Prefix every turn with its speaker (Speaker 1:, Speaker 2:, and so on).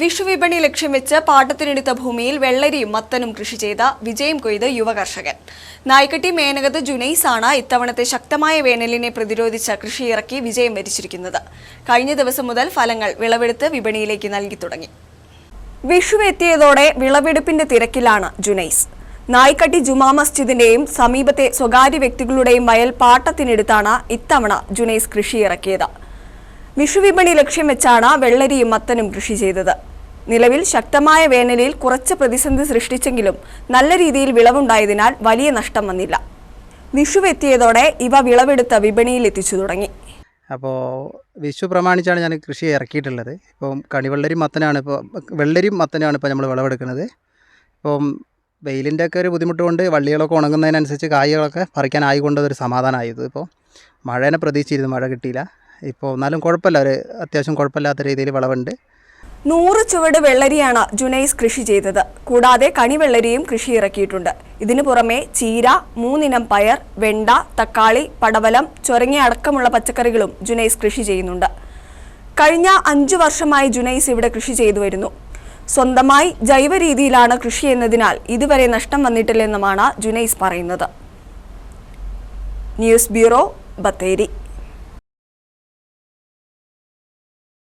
Speaker 1: വിഷുവിപണി ലക്ഷ്യം വെച്ച് പാട്ടത്തിനെടുത്ത ഭൂമിയിൽ വെള്ളരിയും മത്തനും കൃഷി ചെയ്ത വിജയം കൊയ്ത് യുവകർഷകൻ. നായ്ക്കട്ടി മേനകത്ത് ആണ് ഇത്തവണത്തെ ശക്തമായ വേനലിനെ പ്രതിരോധിച്ച കൃഷി ഇറക്കി വിജയം വരിച്ചിരിക്കുന്നത്. കഴിഞ്ഞ ദിവസം മുതൽ ഫലങ്ങൾ വിളവെടുത്ത് വിപണിയിലേക്ക് നൽകി തുടങ്ങി. വിഷു എത്തിയതോടെ വിളവെടുപ്പിന്റെ തിരക്കിലാണ് ജുനൈസ്. നായ്ക്കട്ടി ജുമാ മസ്ജിദിന്റെയും സമീപത്തെ സ്വകാര്യ വ്യക്തികളുടെയും വയൽ പാട്ടത്തിനെടുത്താണ് ഇത്തവണ ജുനൈസ് കൃഷി ഇറക്കിയത്. വിഷുവിപണി ലക്ഷ്യം വെച്ചാണ് വെള്ളരിയും മത്തനും കൃഷി ചെയ്തത്. നിലവിൽ ശക്തമായ വേനലിൽ കുറച്ച് പ്രതിസന്ധി സൃഷ്ടിച്ചെങ്കിലും നല്ല രീതിയിൽ വിളവുണ്ടായതിനാൽ വലിയ നഷ്ടം വന്നില്ല. വിഷുവെത്തിയതോടെ ഇവ വിളവെടുത്ത് വിപണിയിൽ എത്തിച്ചു തുടങ്ങി.
Speaker 2: അപ്പോൾ വിഷു പ്രമാണിച്ചാണ് ഞാൻ കൃഷി ഇറക്കിയിട്ടുള്ളത്. ഇപ്പം കണിവെള്ളരി മത്തനാണ് ഇപ്പോൾ വെള്ളരിയും മത്തനാണ് ഇപ്പോൾ നമ്മൾ വിളവെടുക്കുന്നത്. ഇപ്പം വെയിലിന്റെ ഒക്കെ ഒരു ബുദ്ധിമുട്ട് കൊണ്ട് വള്ളികളൊക്കെ ഉണങ്ങുന്നതിനനുസരിച്ച് കായികളൊക്കെ പറിക്കാനായി കൊണ്ടതൊരു സമാധാനമായത്. ഇപ്പോൾ മഴേനെ പ്രതീക്ഷിച്ചിരുന്നു മഴ കിട്ടിയില്ല. ഇപ്പോൾ എന്നാലും കുഴപ്പമില്ല. ഒരു അത്യാവശ്യം കുഴപ്പമില്ലാത്ത രീതിയിൽ വിളവുണ്ട്.
Speaker 1: നൂറ് ചുവട് വെള്ളരിയാണ് ജുനൈസ് കൃഷി ചെയ്തത്. കൂടാതെ കണിവെള്ളരിയും കൃഷി ഇറക്കിയിട്ടുണ്ട്. ഇതിനു പുറമെ ചീര മൂന്നിനം പയർ വെണ്ട തക്കാളി പടവലം ചൊരങ്ങ അടക്കമുള്ള പച്ചക്കറികളും ജുനൈസ് കൃഷി ചെയ്യുന്നുണ്ട്. കഴിഞ്ഞ അഞ്ചു വർഷമായി ജുനൈസ് ഇവിടെ കൃഷി ചെയ്തു വരുന്നു. സ്വന്തമായി ജൈവ രീതിയിലാണ് കൃഷി എന്നതിനാൽ ഇതുവരെ നഷ്ടം വന്നിട്ടില്ലെന്നുമാണ് ജുനൈസ് പറയുന്നത്. News bureau Bathery.